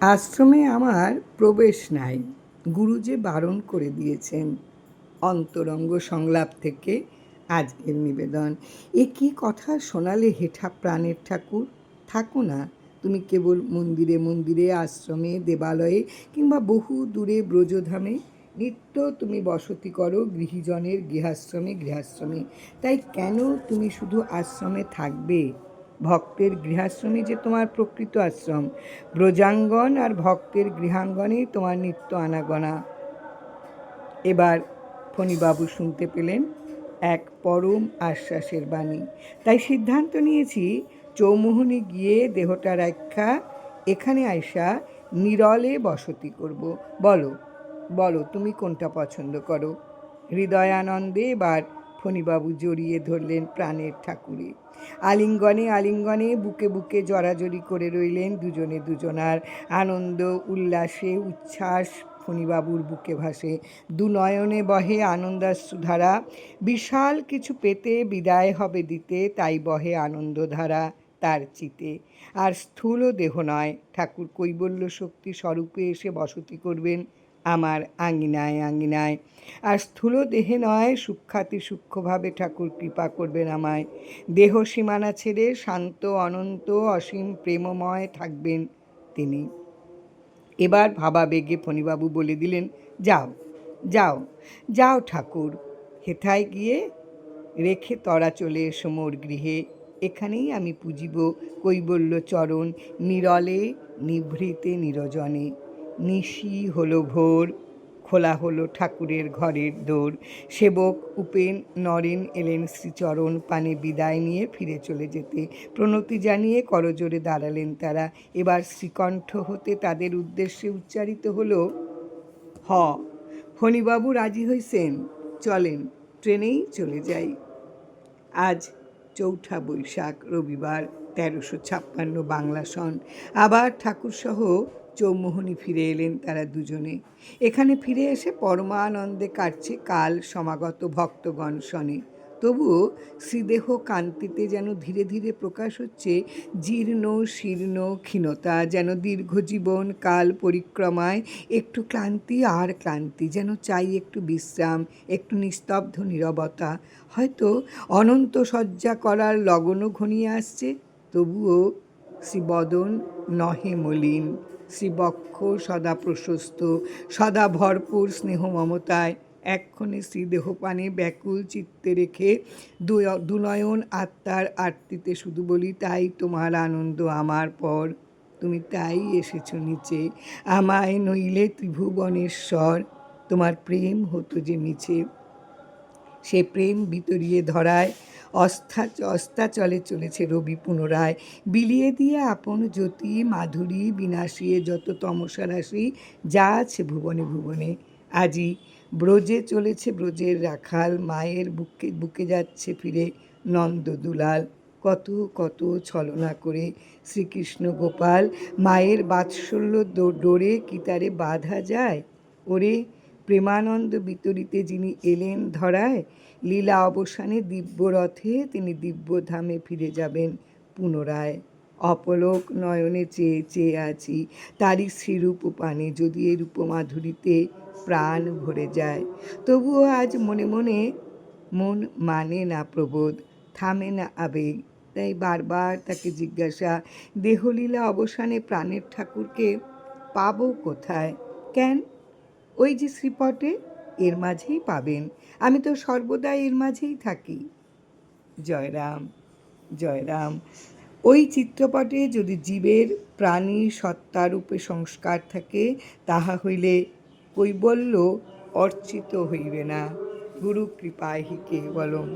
আশ্রমে আমার প্রবেশ নাই। গুরু যে বারণ করে দিয়েছেন, অন্তরঙ্গ সংলাপ থেকে আজকের নিবেদন। এ কি কথা শোনালে হেঠা প্রাণের ঠাকুর? থাকো না, তুমি কেবল মন্দিরে মন্দিরে, আশ্রমে, দেবালয়ে কিংবা বহু দূরে ব্রজধামে। নিত্য তুমি বসতি করো গৃহীজনের গৃহাশ্রমে গৃহাশ্রমে। তাই কেন তুমি শুধু আশ্রমে থাকবে? ভক্তের গৃহাশ্রমে যে তোমার প্রকৃত আশ্রম। ব্রজাঙ্গন আর ভক্তের গৃহাঙ্গনেই তোমার নিত্য আনাগোনা। এবার ফণিবাবু শুনতে পেলেন এক পরম আশ্বাসের বাণী। তাই সিদ্ধান্ত নিয়েছি চৌমোহনে গিয়ে দেহটা রক্ষা এখানে আয়সা নিরলে বসতি করব। বলো বলো তুমি কোনটা পছন্দ করো? হৃদয়ানন্দে এবার ফণিবাবু জড়িয়ে ধরলেন প্রাণের ঠাকুরে। আলিঙ্গনে আলিঙ্গনে বুকে বুকে জড়াজড়ি করে রইলেন দুজনে দুজনার আনন্দ, উল্লাসে, উচ্ছ্বাস। ফণিবাবুর বুকে ভাসে দুনয়নে বহে আনন্দাশ্রুধারা। বিশাল কিছু পেতে বিদায় হবে দিতে, তাই বহে আনন্দধারা তার চিতে। আর স্থূল দেহ নয়। ঠাকুর কৈবল্য শক্তি স্বরূপে এসে বসতি করবেন আমার আঙিনায় আঙিনায়। আর স্থূল দেহে নয় সূক্ষাতি সূক্ষ্মভাবে ঠাকুর কৃপা করবেন আমায়। দেহ সীমানা ছেড়ে শান্ত, অনন্ত, অসীম, প্রেমময় থাকবেন তিনি। এবার ভাবাবেগে ফণিবাবু বলে দিলেন, যাও যাও যাও ঠাকুর। হেথায় গিয়ে রেখে তরা চলে এসো মোর গৃহে। এখানেই আমি পুজিব কৈবল্য চরণ, নিরলে নিভৃতে নিরজনে। নিশি হলো ভোর, খোলা হলো ঠাকুরের ঘরের দোর। সেবক উপেন নরেন এলেন শ্রীচরণ পানে বিদায় নিয়ে ফিরে চলে যেতে। প্রণতি জানিয়ে করজোরে দাঁড়ালেন তারা। এবার শ্রীকণ্ঠ হতে তাদের উদ্দেশ্যে উচ্চারিত হলো, হ, ফণিবাবু রাজি হয়েছেন চলেন, ট্রেনেই চলে যাই। আজ চৌঠা বৈশাখ, রবিবার, তেরোশো ছাপ্পান্ন বাংলা সন। আবার ঠাকুরসহ চৌমোহনী ফিরে এলেন তারা দুজনে। এখানে ফিরে এসে পরমানন্দে কাটছে কাল সমাগত ভক্তগণ শনে তবুও শ্রীদেহ কান্তিতে যেন ধীরে ধীরে প্রকাশ হচ্ছে, জীর্ণ, শীর্ণ, ক্ষীণতা যেন দীর্ঘ জীবন কাল পরিক্রমায় একটু ক্লান্তি আর ক্লান্তি যেন চাই একটু বিশ্রাম, একটু নিস্তব্ধ নীরবতা। হয়তো অনন্ত সজ্জা করার লগনও ঘনিয়ে আসছে, তবুও শ্রীবদন নহে মলিন। শ্রীবক্ষ সদা প্রশস্ত, সদা ভরপুর স্নেহ মমতায়। এক্ষণে শ্রীদেহপানে ব্যাকুল চিত্তে রেখে দুনয়ন আত্মার আরতিতে শুধু বলি, তাই তোমার আনন্দ আমার পর। তুমি তাই এসেছ নিচে, আমায় নইলে ত্রিভুবনেশ্বর। তোমার প্রেম হতো যে নিচে, সে প্রেম বিতরিয়ে ধরায় অস্থা অস্তাচলে চলেছে রবি পুনরায়। বিলিয়ে দিয়ে আপন জ্যোতি, মাধুরী বিনাশিয়ে যত তমসা রাশি, যা আছে ভুবনে ভুবনে। আজই ব্রজে চলেছে ব্রজের রাখাল, মায়ের বুকে বুকে যাচ্ছে ফিরে নন্দ দুলাল। কত কত ছলনা করে শ্রীকৃষ্ণ গোপাল, মায়ের বাৎসল্য ডোরে কি তারে বাধা যায়? ওরে প্রেমানন্দ বিতরিতে যিনি এলেন ধরায়, লীলা অবসানে দিব্যরথে তিনি দিব্যধামে ফিরে যাবেন পুনরায়। অপলোক নয়নে চেয়ে চেয়ে আছি, তারই শ্রীরূপ পানে যদি এই রূপমাধুরীতে প্রাণ ভরে যায়। তবুও আজ মনে মনে মন মানে না প্রবোধ, থামে না আবেগ। তাই বারবার তাকে জিজ্ঞাসা, দেহলীলা অবসানে প্রাণের ঠাকুরকে পাবো কোথায়? কেন? ওই যে শ্রীপটে, এর মাঝেই পাবেন। আমি তো সর্বদা এর মাঝেই থাকি। জয়রাম জয়রাম, ওই চিত্রপটে যদি জীবের প্রাণী সত্তারূপে সংস্কার থাকে, তাহা হইলে কৈবল্য অর্চিত হইবে না। গুরু কৃপায় হি কেবলম।